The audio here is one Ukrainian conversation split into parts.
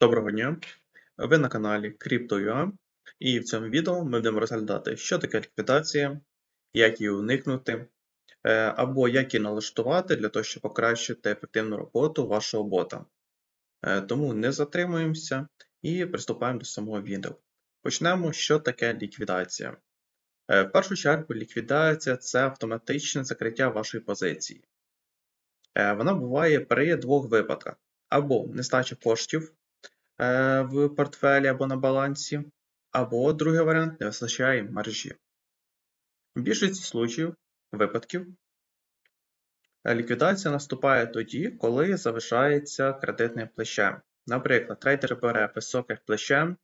Доброго дня! Ви на каналі Crypto.ua і в цьому відео ми будемо розглядати, що таке ліквідація, як її уникнути, е, або як її налаштувати для того, щоб покращити ефективну роботу вашого бота. Е, Тому не затримуємося і приступаємо до самого відео. Почнемо, що таке ліквідація. Е, В першу чергу, ліквідація це автоматичне закриття вашої позиції. Вона буває при двох випадках: або нестача коштів в портфелі або на балансі, або другий варіант не вистачає маржі. В більшості случаїв, випадків, е, ліквідація наступає тоді, коли завишається кредитне плече. Наприклад, трейдер бере високе плече,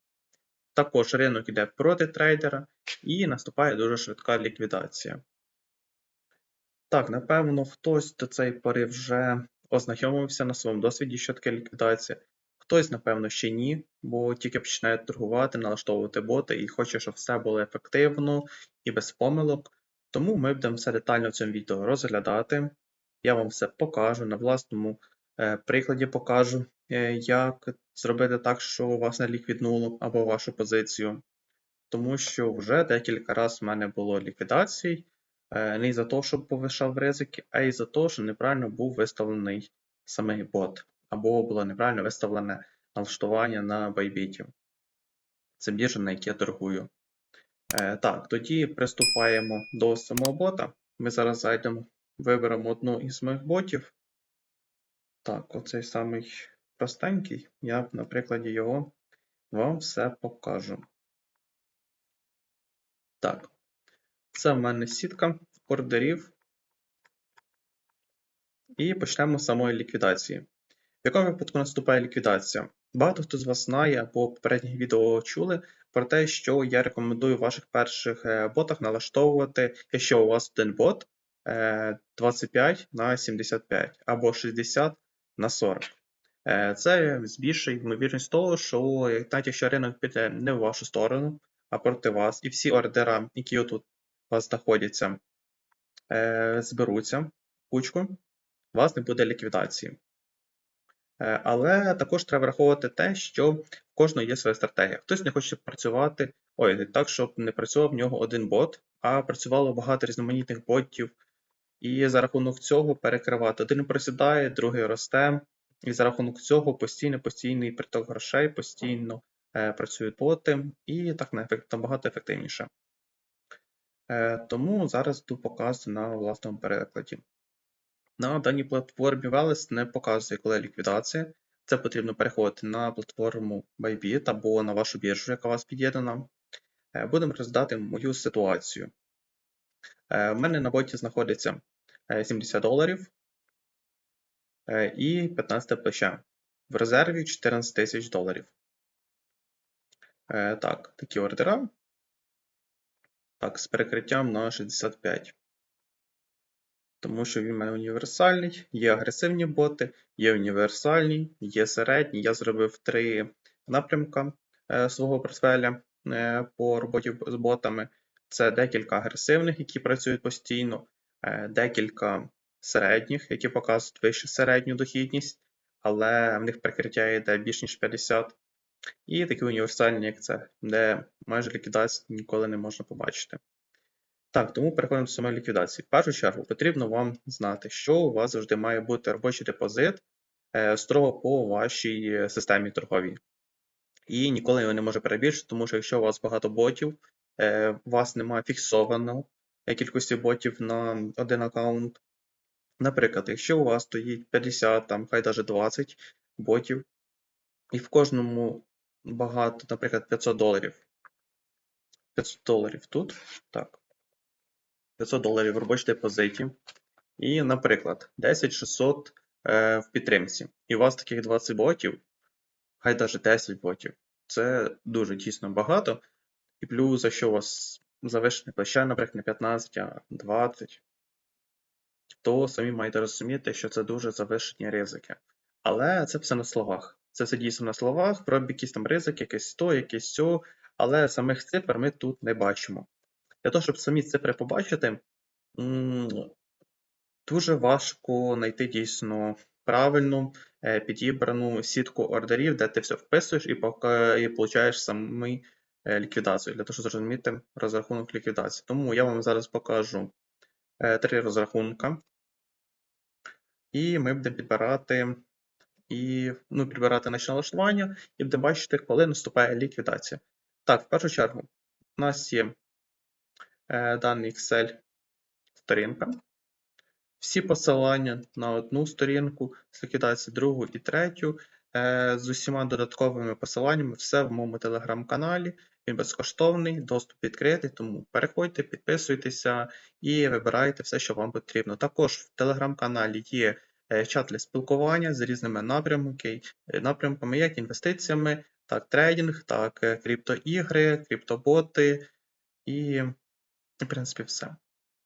також ринок йде проти трейдера, і наступає дуже швидка ліквідація. Так, напевно, хтось до цієї пори вже ознайомився на своєму досвіді, що таке ліквідація. Хтось, напевно, ще ні, бо тільки починає торгувати, налаштовувати боти і хоче, щоб все було ефективно і без помилок. Тому ми будемо все детально в цьому відео розглядати. Я вам все покажу на власному е, прикладі покажу, е, як зробити так, що вас не ліквіднуло або вашу позицію. Тому що вже декілька разів в мене було ліквідацій, е, не із-за того, що повишав ризики, а із-за того, що неправильно був виставлений самий бот, або було неправильно виставлене налаштування на байбіті. Це біржа, на якій я торгую. Е, Так, тоді приступаємо до самого бота. Ми зараз зайдемо, виберемо одну із моїх ботів. Так, оцей самий простенький. Я на прикладі його вам все покажу. Так, це в мене сітка ордерів. І почнемо з самої ліквідації. В якому випадку наступає ліквідація? Багато хто з вас знає або попередніх відео чули про те, що я рекомендую в ваших перших е, ботах налаштовувати, якщо у вас один бот е, 25 на 75 або 60 на 40. Е, Це збільшує ймовірність того, що навіть якщо ринок піде не в вашу сторону, а проти вас, і всі ордера, які отут у вас знаходяться, е, зберуться в кучку, у вас не буде ліквідації. Е, Але також треба враховувати те, що в кожного є своя стратегія. Хтось не хоче працювати, ой, так, щоб не працював в нього один бот, а працювало багато різноманітних ботів, і за рахунок цього перекривати. Один просідає, другий росте, і за рахунок цього постійно постійний приток грошей, постійно е, працюють боти, і так на набагато ефективніше. Е, Тому зараз тут показую на власному перекладі. На даній платформі Veles не показує, коли ліквідація. Це потрібно переходити на платформу Bybit або на вашу біржу, яка у вас під'єднана. Е, Будемо розглядати мою ситуацію. Е, В мене на боті знаходиться е, 70 доларів е, і 15 плече. В резерві 14 тисяч доларів. Е, Так, такі ордера. Так, з перекриттям на 65. Тому що він мене універсальний, є агресивні боти, є універсальні, є середні. Я зробив три напрямка е, свого портфеля е, по роботі з ботами. Це декілька агресивних, які працюють постійно, е, декілька середніх, які показують вищу середню дохідність, але в них прикриття йде більш ніж 50. І такі універсальні, як це, де майже ліквідації ніколи не можна побачити. Так, тому переходимо до самої ліквідації. В першу чергу потрібно вам знати, що у вас завжди має бути робочий депозит е, строго по вашій е, системі торговій. І ніколи його не може перебільшити, тому що якщо у вас багато ботів, е, у вас немає фіксованого кількості ботів на один аккаунт. Наприклад, якщо у вас стоїть 50, там, хай навіть 20 ботів, і в кожному багато, наприклад, 500 доларів. 500 доларів тут. Так. 500 доларів в робочій депозиті. І, наприклад, 10600 е, в підтримці. І у вас таких 20 ботів, хай навіть 10 ботів. Це дуже дійсно багато. І плюс, якщо у вас завищене плече, наприклад, не 15, а 20, то самі маєте розуміти, що це дуже завищені ризики. Але це все на словах. Це все дійсно на словах, про якісь там ризики, якесь то, якесь сьо, але самих цифр ми тут не бачимо. Для того, щоб самі цифри побачити, дуже важко знайти дійсно правильну е, підібрану сітку ордерів, де ти все вписуєш і, получаєш самі е, ліквідацію, для того, щоб зрозуміти розрахунок ліквідації. Тому я вам зараз покажу е, три розрахунка. І ми будемо підбирати і ну, підбирати наші налаштування, і будемо бачити, коли наступає ліквідація. Так, в першу чергу, у нас є даний Excel сторінка. Всі посилання на одну сторінку, з ліквідації другу і третю, е, з усіма додатковими посиланнями, все в моєму телеграм-каналі. Він безкоштовний, доступ відкритий, тому переходьте, підписуйтеся і вибирайте все, що вам потрібно. Також в телеграм-каналі є е, чат для спілкування з різними напрямки, е, напрямками, як інвестиціями, так трейдинг, так е, криптоігри, криптоботи і, в принципі, все.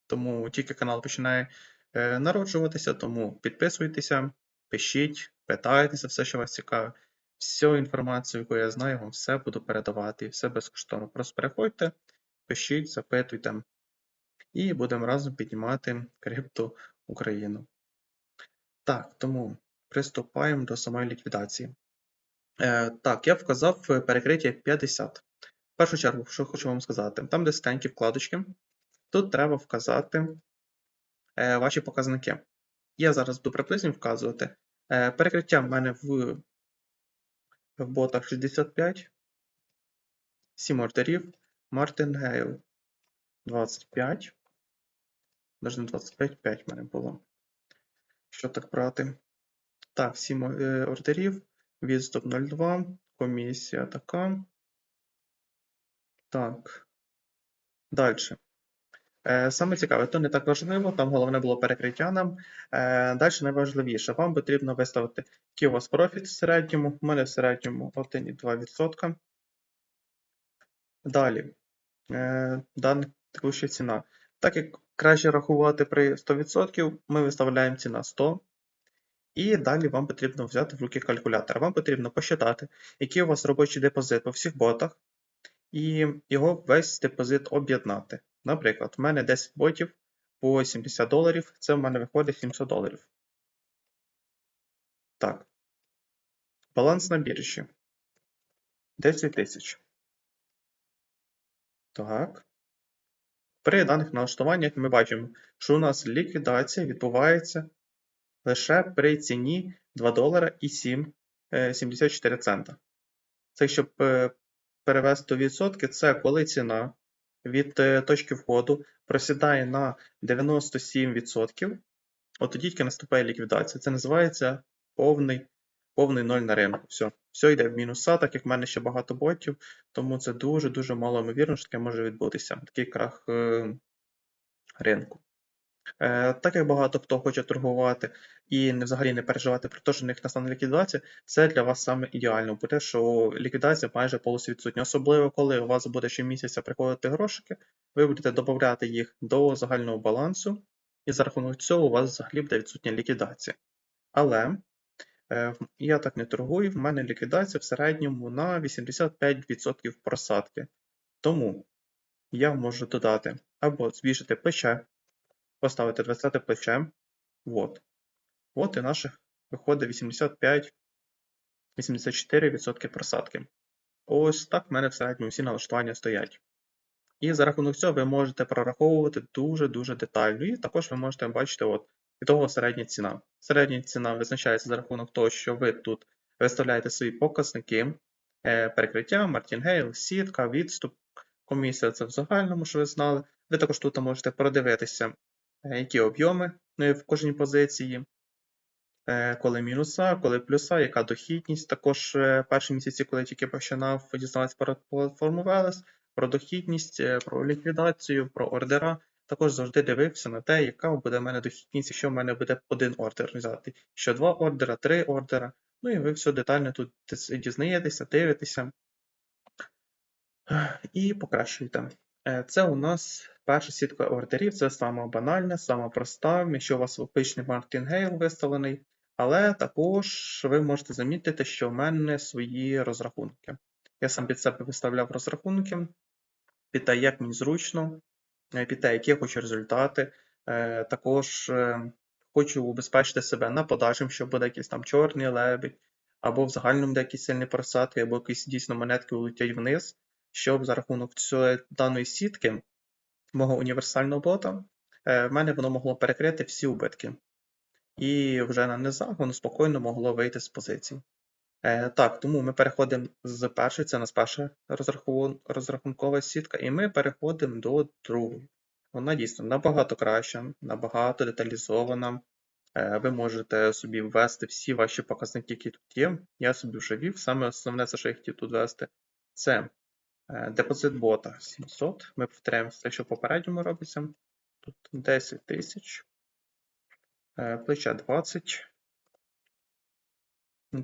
Тому тільки канал починає е, народжуватися, тому підписуйтеся, пишіть, питайтеся все, що вас цікавить. Всю інформацію, яку я знаю, вам все буду передавати, все безкоштовно. Просто переходьте, пишіть, запитуйте, і будемо разом піднімати крипту Україну. Так, тому приступаємо до самої ліквідації. Е, так, я вказав е, перекриття 50. Першу чергу, що хочу вам сказати, там, де сканькі вкладочки, тут треба вказати е, ваші показники. Я зараз буду приблизно вказувати. Е, перекриття в мене в, в ботах 65, 7 ордерів, Мартингейл 25. Навіть 25, 5 в мене було. Що так брати? Так, 7 е, ордерів, відступ 02, комісія така. Так. Далі. Е, Саме цікаве, то не так важливо, там головне було перекриття нам. Е, Далі найважливіше, вам потрібно виставити, який у вас профіт в середньому. У мене в середньому 1,2%. Далі, е, дана текуща ціна. Так як краще рахувати при 100%, ми виставляємо ціна 100. І далі вам потрібно взяти в руки калькулятор. Вам потрібно посчитати, який у вас робочий депозит по всіх ботах, і його весь депозит об'єднати. Наприклад, в мене 10 ботів по 70 доларів, це в мене виходить 700 доларів. Так. Баланс на біржі. 10 тисяч. Так. При даних налаштуваннях ми бачимо, що у нас ліквідація відбувається лише при ціні 2 долара і 7, е, 74 цента. Це щоб е, перевести у відсотки, це коли ціна від е, точки входу просідає на 97%, от тоді тільки наступає ліквідація. Це називається повний, повний ноль на ринку. Все, все йде в мінуса, так як в мене ще багато ботів, тому це дуже-дуже мало ймовірно, що таке може відбутися. Такий крах е, ринку. Е, Так як багато хто хоче торгувати і взагалі не переживати про те, що в них настане ліквідація, це для вас саме ідеально буде, що ліквідація майже повністю відсутня. Особливо, коли у вас буде щомісяця приходити грошики, ви будете додати їх до загального балансу, і за рахунок цього у вас взагалі буде відсутня ліквідація. Але е, я так не торгую, в мене ліквідація в середньому на 85% просадки. Тому я можу додати або збільшити плече, поставити 20 плече. Вот. От і наших виходить 85-84% просадки. Ось так в мене в середньому всі налаштування стоять. І за рахунок цього ви можете прораховувати дуже-дуже детально. І також ви можете бачити от, ітогова середня ціна. Середня ціна визначається за рахунок того, що ви тут виставляєте свої показники, е, перекриття, мартінгейл, сітка, відступ, комісія це в загальному, що ви знали. Ви також тут можете продивитися, які об'єми е, в кожній позиції, е, коли мінуса, коли плюса, яка дохідність. Також е, перші місяці, коли я тільки починав дізнаватися про платформу Veles, про дохідність, е, про ліквідацію, про ордера. Також завжди дивився на те, яка буде в мене дохідність, якщо в мене буде один ордер взяти, що два ордера, три ордера. Ну і ви все детально тут дізнаєтеся, дивитеся і покращуєте. Е, Це у нас перша сітка ордерів, це сама банальна, сама проста, якщо у вас обичний Martingale виставлений, але також ви можете замітити, що в мене свої розрахунки. Я сам під себе виставляв розрахунки, під те, як мені зручно, е, під те, які я хочу результати. Е, Також хочу убезпечити себе на подальшому, що буде якийсь там чорний лебідь, або в загальному буде якісь сильні просадки, або якісь дійсно монетки улетять вниз, щоб за рахунок цієї даної сітки мого універсального бота, е, в мене воно могло перекрити всі убитки. І вже на низах воно спокійно могло вийти з позицій. Е, так, тому ми переходимо з першої, це у нас перша розрахун- розрахункова сітка, і ми переходимо до другої. Вона дійсно набагато краща, набагато деталізована. Е, ви можете собі ввести всі ваші показники, які тут є. Я собі вже ввів. Саме основне, що я хотів тут ввести, це депозит бота 700. Ми повторяємо все, що в попередньому робиться. Тут 10 тисяч, е, плече 20.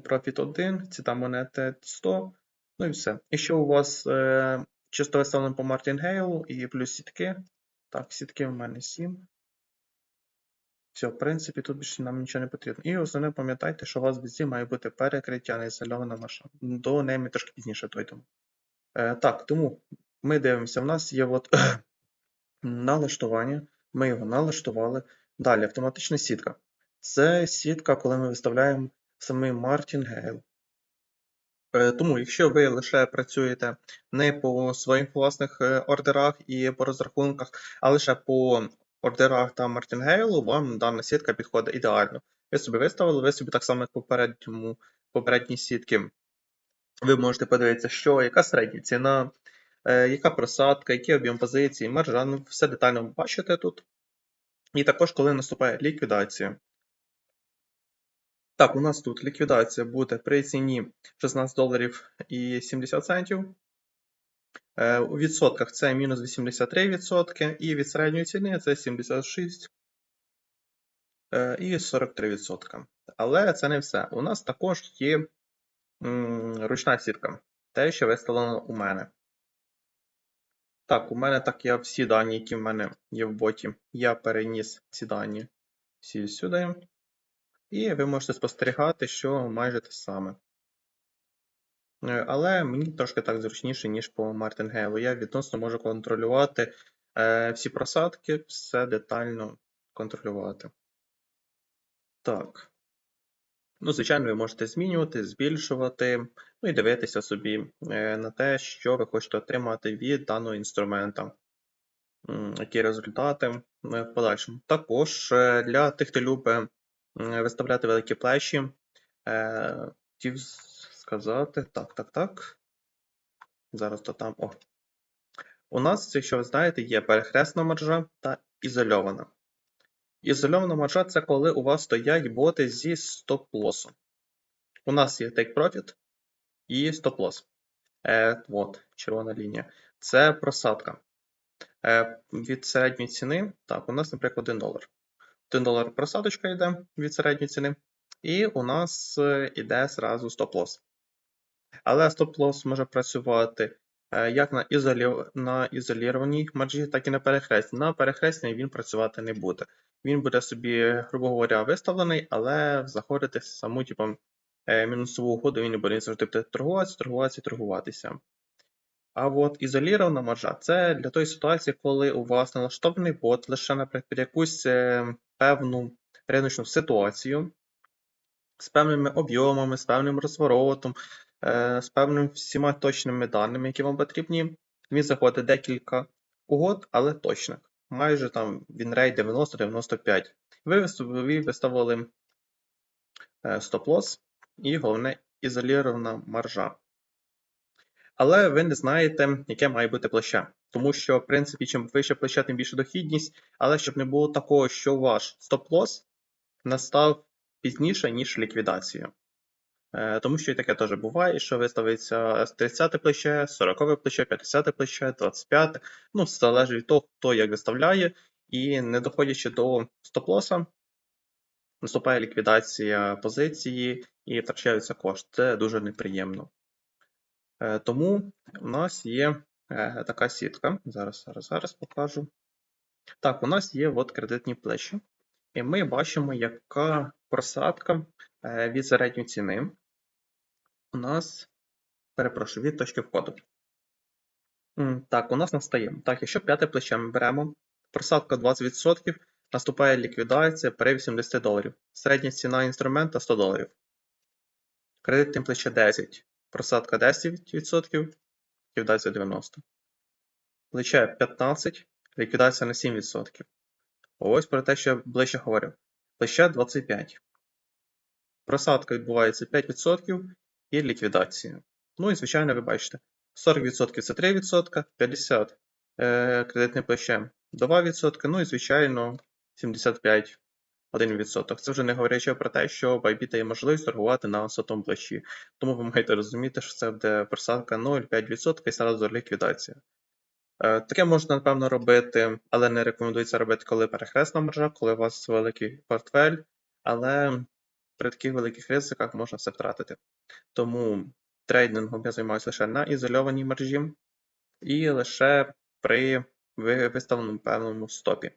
Профіт 1, ціна монети 100, ну і все. І що у вас е, чисто виставлено по Мартінгейлу і плюс сітки. Так, сітки в мене 7. Все, в принципі, тут більше нам нічого не потрібно. І основне пам'ятайте, що у вас везде має бути перекриття, не ізольована машина. До неї ми трошки пізніше дойдемо. Е, так, тому ми дивимося, в нас є от налаштування. Ми його налаштували. Далі автоматична сітка. Це сітка, коли ми виставляємо самий. Е, Тому, якщо ви лише працюєте не по своїх власних е, ордерах і по розрахунках, а лише по ордерах та Martingale, вам дана сітка підходить ідеально. Ви собі виставили, ви собі так само, як попередньому, попередній сітки. Ви можете подивитися, що, яка середня ціна, е, яка просадка, який об'єм позиції, маржа, ну, все детально ви бачите тут. І також, коли наступає ліквідація. Так, у нас тут ліквідація буде при ціні 16 доларів і 70 центів. Е, У відсотках це мінус 83%, і від середньої ціни це 76 е, і 43%. Але це не все. У нас також є ручна сітка, те, що виставлено у мене. Так, у мене так є всі дані, які в мене є в боті. Я переніс ці дані всі сюди. І ви можете спостерігати, що майже те саме. Е, Але мені трошки так зручніше, ніж по Мартингейлу. Я відносно можу контролювати е, всі просадки, все детально контролювати. Так. Ну, звичайно, ви можете змінювати, збільшувати, ну і дивитися собі е, на те, що ви хочете отримати від даного інструмента. Які результати е, в подальшому. Також е, для тих, хто любить виставляти великі плечі, хотів сказати. Так, так, так. Зараз то там. О. У нас, якщо ви знаєте, є перехресна маржа та ізольована. Ізольована маржа це коли у вас стоять боти зі стоп-лосом. У нас є take profit і стоп-лосс. Е, от, червона лінія. Це просадка. Е, від середньої ціни, так, у нас, наприклад, 1 долар. 1 долар просадочка йде від середньої ціни, і у нас е, іде зразу стоп-лосс. Але стоп-лосс може працювати е, як на, ізолі... на ізолірованій маржі, так і на перехресні. На перехресні він працювати не буде. Він буде собі, грубо говоря, виставлений, але заходити саму типу, е, мінусову угоду він не буде завжди торгуватися, торгуватися, торгуватися. А от ізолірована маржа це для тої ситуації, коли у вас налаштований бот лише, наприклад, під якусь е, певну риночну ситуацію з певними об'ємами, з певним розворотом, е, з певними всіма точними даними, які вам потрібні. Він заходить декілька угод, але точних. Майже там вінрейт 90-95. Ви ви виставили е, стоп-лосс і головне ізолірована маржа. Але ви не знаєте, яке має бути плече. Тому що, в принципі, чим вище плече, тим більше дохідність, але щоб не було такого, що ваш стоп-лосс настав пізніше, ніж ліквідація. Е, Тому що і таке теж буває, що виставиться 30 плече, 40 плече, 50 плече, 25. Ну, залежить від того, хто як виставляє, і не доходячи до стоп-лоса, наступає ліквідація позиції і втрачаються кошти. Це дуже неприємно. Е, Тому у нас є е, така сітка. Зараз, зараз, зараз покажу. Так, у нас є от кредитні плечі. І ми бачимо, яка просадка від середньої ціни у нас, перепрошую, від точки входу. Так, у нас настає. Так, якщо п'яте плече ми беремо, просадка 20%, наступає ліквідація при 80 доларів. Середня ціна інструмента 100 доларів. Кредитне плече 10, просадка 10%, ліквідація 90. Плече 15, ліквідація на 7%. Ось про те, що я ближче говорив. Плече 25. Просадка відбувається 5% і ліквідація. Ну і, звичайно, ви бачите, 40% це 3%, 50% е, кредитне плече 2%, ну і, звичайно, 75% 1%. Це вже не говорячи про те, що Bybit є можливість торгувати на сотому плечі. Тому ви маєте розуміти, що це буде просадка 0,5% і зразу ліквідація. Е, Таке можна, напевно, робити, але не рекомендується робити, коли перехресна маржа, коли у вас великий портфель, але при таких великих ризиках можна все втратити. Тому трейдингом я займаюся лише на ізольованій маржі і лише при виставленому певному стопі.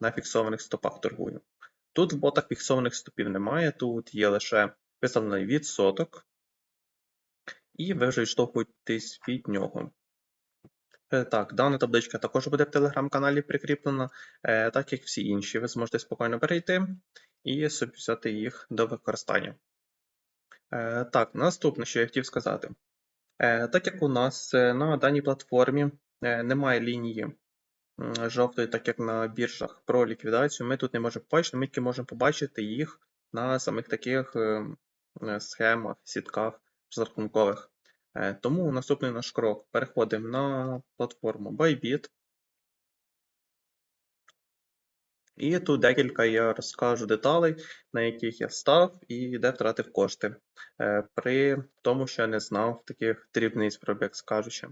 На фіксованих стопах торгую. Тут в ботах фіксованих стопів немає, тут є лише виставлений відсоток, і ви вже відштовхуєтесь від нього. Е, Так, дана табличка також буде в телеграм-каналі прикріплена, е, так як всі інші. Ви зможете спокійно перейти і собі взяти їх до використання. Е, Так, наступне, що я хотів сказати. Е, Так як у нас е, на даній платформі немає лінії жовтої, так як на біржах про ліквідацію, ми тут не можемо побачити, ми тільки можемо побачити їх на самих таких схемах, сітках розрахункових. Е, Тому наступний наш крок. Переходимо на платформу Bybit. І тут декілька я розкажу деталей, на яких я став і де втратив кошти. Е, При тому, що я не знав таких дрібниць, як скажучи.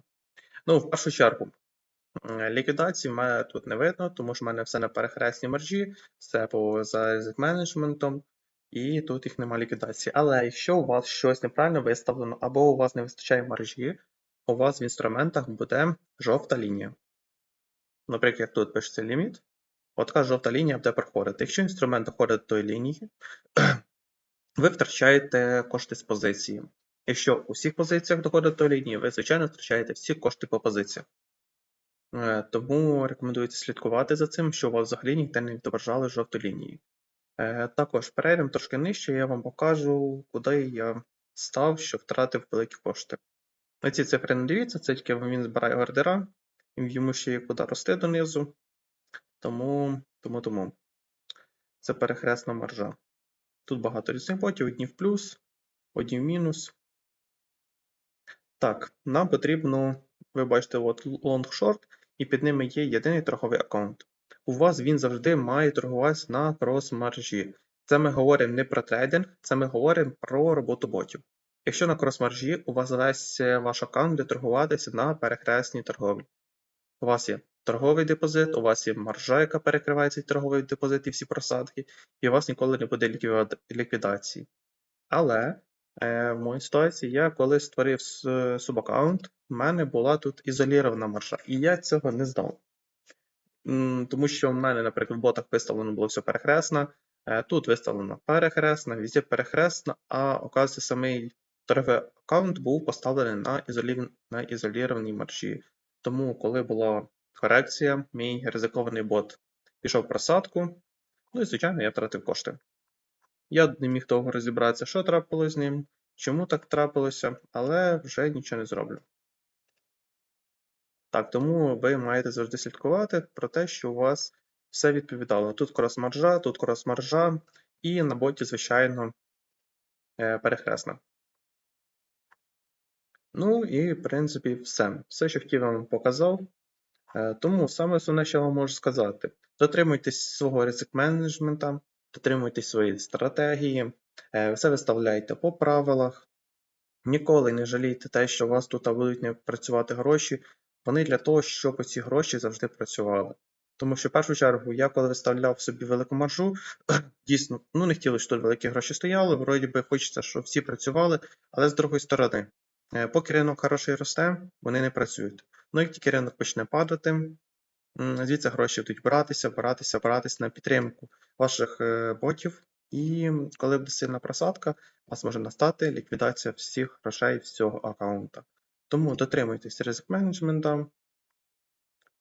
Ну, в першу чергу, ліквідації в мене тут не видно, тому що в мене все на перехресній мережі, все по за менеджментом, і тут їх немає ліквідації. Але якщо у вас щось неправильно виставлено, або у вас не вистачає мережі, у вас в інструментах буде жовта лінія. Наприклад, тут пишеться ліміт, от така жовта лінія буде проходити. Якщо інструмент доходить до тої лінії, ви втрачаєте кошти з позиції. Якщо у всіх позиціях доходить до лінії, ви, звичайно, втрачаєте всі кошти по позиціях. Е, Тому рекомендується слідкувати за цим, що у вас взагалі ніде не відображали жовті лінії. Е, Також перейдемо трошки нижче, я вам покажу, куди я став, що втратив великі кошти. На ці цифри не дивіться, це тільки він збирає ордера, йому ще є куди рости донизу. Тому, тому, тому. Це перехресна маржа. Тут багато різних ботів, одні в плюс, одні в мінус. Так, нам потрібно, ви бачите, от long-short, і під ними є єдиний торговий аккаунт. У вас він завжди має торгуватися на крос-маржі. Це ми говоримо не про трейдинг, це ми говоримо про роботу ботів. Якщо на крос-маржі у вас весь е, ваш аккаунт буде торгуватися на перехресній торговлі. У вас є торговий депозит, у вас є маржа, яка перекриває цей торговий депозит і всі просадки, і у вас ніколи не буде ліквідації. Але е, в моїй ситуації я коли створив субаккаунт, в мене була тут ізолірована маржа, і я цього не знав. Тому що в мене, наприклад, в ботах виставлено було все перехресно, е, тут виставлено перехресно, везде перехресно, а оказується, самий торговий аккаунт був поставлений на, ізолі... на ізолірованій маржі. Тому, коли була корекція, мій ризикований бот пішов просадку, ну і, звичайно, я втратив кошти. Я не міг довго розібратися, що трапилось з ним, чому так трапилося, але вже нічого не зроблю. Так, тому ви маєте завжди слідкувати про те, що у вас все відповідало. Тут крос-маржа, тут крос-маржа, і на боті, звичайно, е, перехресна. Ну і, в принципі, все. Все, що хотів вам показав. Е, Тому саме основне, що я вам можу сказати: дотримуйтесь свого ризик менеджмента, дотримуйтесь своєї стратегії, е, все виставляйте по правилах. Ніколи не жалійте те, що у вас тут будуть не працювати гроші. Вони для того, щоб ці гроші завжди працювали. Тому що в першу чергу, я коли виставляв собі велику маржу, дійсно, ну не хотілося, щоб тут великі гроші стояли. Вроді би хочеться, щоб всі працювали, але з другої сторони, е, поки ринок хороший росте, вони не працюють. Ну як тільки ринок почне падати, звідси гроші будуть братися, братися, братися на підтримку ваших е, ботів. І коли буде сильна просадка, у вас може настати ліквідація всіх грошей з цього аккаунта. Тому дотримуйтесь ризик менеджмента,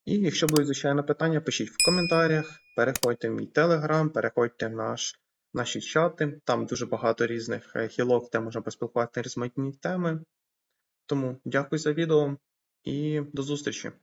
І якщо будуть, звичайно, питання, пишіть в коментарях, переходьте в мій телеграм, переходьте в наш, наші чати. Там дуже багато різних е, хілок, де можна поспілкуватися різноманітні теми. Тому дякую за відео і до зустрічі!